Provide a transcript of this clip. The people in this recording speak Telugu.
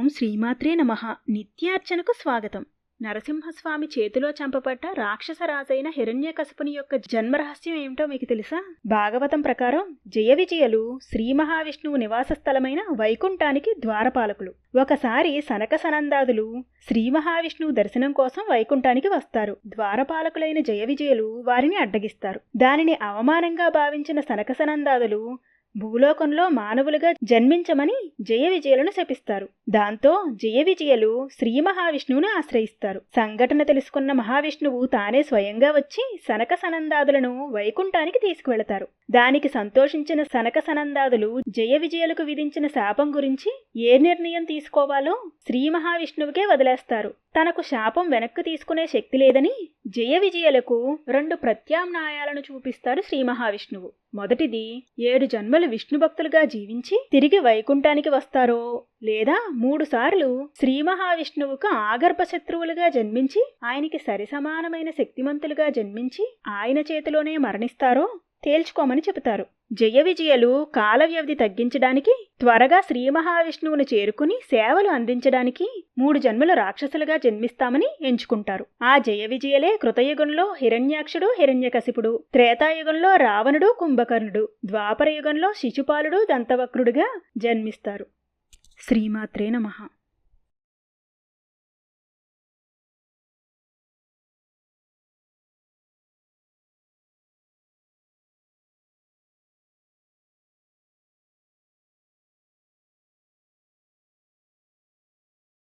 ఓం శ్రీమాత్రే నమ. నిత్యార్చనకు స్వాగతం. నరసింహస్వామి చేతిలో చంపబడ్డ రాక్షసరాజైన హిరణ్యకశపుని యొక్క జన్మరహస్యం ఏమిటో మీకు తెలుసా? భాగవతం ప్రకారం జయ విజయలు శ్రీ మహావిష్ణువు నివాస స్థలమైన వైకుంఠానికి ద్వారపాలకులు. ఒకసారి సనక సనందాదులు శ్రీ మహావిష్ణువు దర్శనం కోసం వైకుంఠానికి వస్తారు. ద్వారపాలకులైన జయ విజయలు వారిని అడ్డగిస్తారు. దానిని అవమానంగా భావించిన సనక సనందాదులు భూలోకంలో మానవులుగా జన్మించమని జయ విజయలను శపిస్తారు. దాంతో జయ విజయలు శ్రీ మహావిష్ణువును ఆశ్రయిస్తారు. సంఘటన తెలుసుకున్న మహావిష్ణువు తానే స్వయంగా వచ్చి సనక సనందాదులను వైకుంఠానికి తీసుకువెళతారు. దానికి సంతోషించిన సనక సనందాదులు జయ విజయలకు విధించిన శాపం గురించి ఏ నిర్ణయం తీసుకోవాలో శ్రీ మహావిష్ణువుకే వదిలేస్తారు. తనకు శాపం వెనక్కు తీసుకునే శక్తి లేదని జయ విజయలకు రెండు ప్రత్యామ్నాయాలను చూపిస్తాడు శ్రీ మహావిష్ణువు. మొదటిది ఏడు జన్మలు విష్ణు భక్తులుగా జీవించి తిరిగి వైకుంఠానికి వస్తారో లేదా మూడు సార్లు శ్రీ మహావిష్ణువుకు ఆగర్భ శత్రువులుగా జన్మించి ఆయనకి సరిసమానమైన శక్తిమంతులుగా జన్మించి ఆయన చేతిలోనే మరణిస్తారో తేల్చుకోమని చెబుతారు. జయ విజయలు కాల వ్యవధి తగ్గించడానికి త్వరగా శ్రీ మహావిష్ణువును చేరుకుని సేవలు అందించడానికి మూడు జన్మలు రాక్షసులుగా జన్మిస్తామని ఎంచుకుంటారు. ఆ జయ విజయలే కృతయుగంలో హిరణ్యాక్షుడు హిరణ్యకశిపుడు త్రేతాయుగంలో రావణుడు కుంభకర్ణుడు ద్వాపర యుగంలో శిశుపాలుడు దంతవక్రుడుగా జన్మిస్తారు. శ్రీమాత్రే నమః.